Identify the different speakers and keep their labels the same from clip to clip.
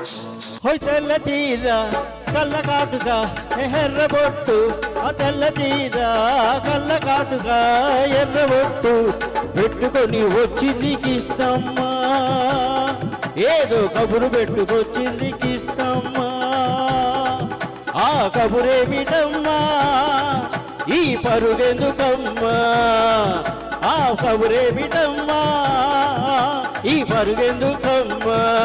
Speaker 1: హోయ్ తెల్ల చీర కళ్ళ కాటుగా ఎర్ర బొట్టు. ఆ తెల్ల చీర కళ్ళ కాటుగా ఎర్ర బొట్టు. పెట్టుకొని వచ్చింది కిష్టమ్మా. ఏదో కబురు పెట్టుకొచ్చింది కిష్టమ్మా. ఆ కబురేమిటమ్మా ఈ పరుగెందుకమ్మా? ఆ కబురేమిటమ్మా ఈ పరుగెందుకమ్మా?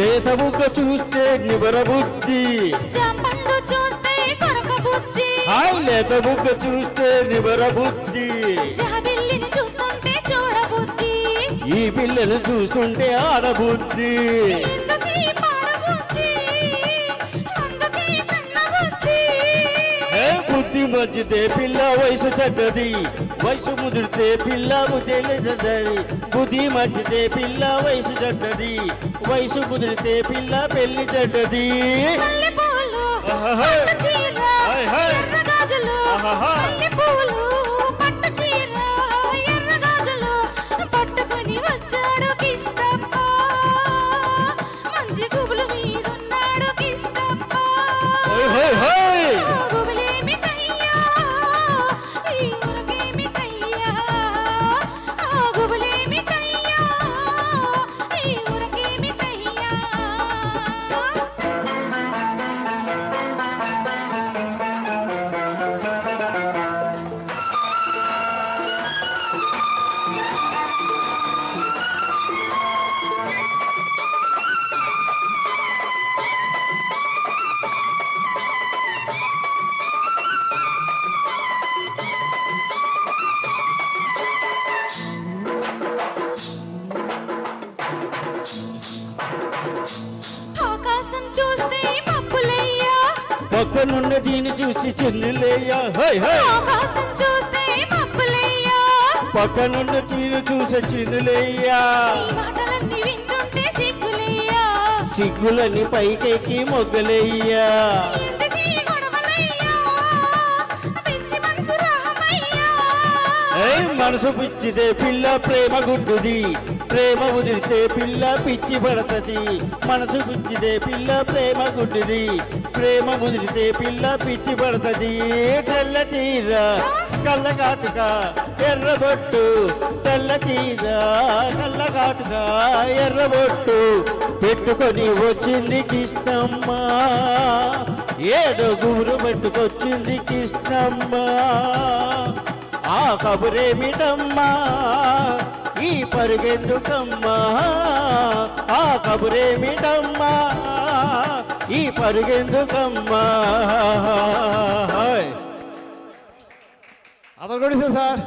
Speaker 1: లేత బుగ్గ చూస్తే నిబర బుద్ధి.
Speaker 2: జంపండు చూస్తే కొరక బుద్ధి.
Speaker 1: హాయ్ లేత బుగ్గ చూస్తే నిబర బుద్ధి.
Speaker 2: జహబిల్లిని చూస్తుంటే చూడబుద్ధి.
Speaker 1: ఈ పిల్లలు చూస్తుంటే ఆడబుద్ధి.
Speaker 2: ఎందుకీ?
Speaker 1: బుద్ధి మధ్యతే పిల్ల వయసు చెడ్డది వయసు ముదిరితే పిల్ల బుద్ధి చెడ్డది బుద్ధి మధ్యతే పిల్ల వయసు చెడ్డది వయసు ముదిరితే పిల్ల పెళ్ళి చెడ్డది
Speaker 2: ఆకాశం చూస్తే మబ్బులయ్యా.
Speaker 1: పక్కనున్న చూసి చిన్నులేయ్యా. High high.
Speaker 2: ఆకాశం చూస్తే మబ్బులయ్యా.
Speaker 1: పక్కనున్న చూసి చిన్నులేయ్యా.
Speaker 2: ఈ మాటలన్నీ వింటుంటే సిగ్గులయ్యా.
Speaker 1: సిగ్గులని పైకెక్కి మొగ్గలేయ్యా.
Speaker 2: ఎందుకీ గొడవలయ్యా. పిచ్చి మనసు రామయ్యా.
Speaker 1: ఏయ్ మనసు పిచ్చిదే పిల్ల ప్రేమ గుడ్డుది. ప్రేమ ఉదిరితే పిల్ల పిచ్చి పడతది. మనసు గుచ్చితే పిల్ల ప్రేమ గుడ్డిది ప్రేమ ముదిరితే పిల్ల పిచ్చి పడతది. తెల్ల చీర కళ్ళ కాటుక ఎర్రబొట్టు తెల్ల చీర కళ్ళ కాటుక ఎర్రబొట్టు పెట్టుకొని వచ్చింది కిష్టమ్మ ఏదో గుబురు పెట్టుకొచ్చింది కిష్టమ్మ ఆ కబురేమిటమ్మా? ఈ పరుగెందుకమ్మా? ఆ కబురేమిటమ్మా? ఈ పరుగెందుకమ్మా?
Speaker 3: అతను కొడిసే సార్.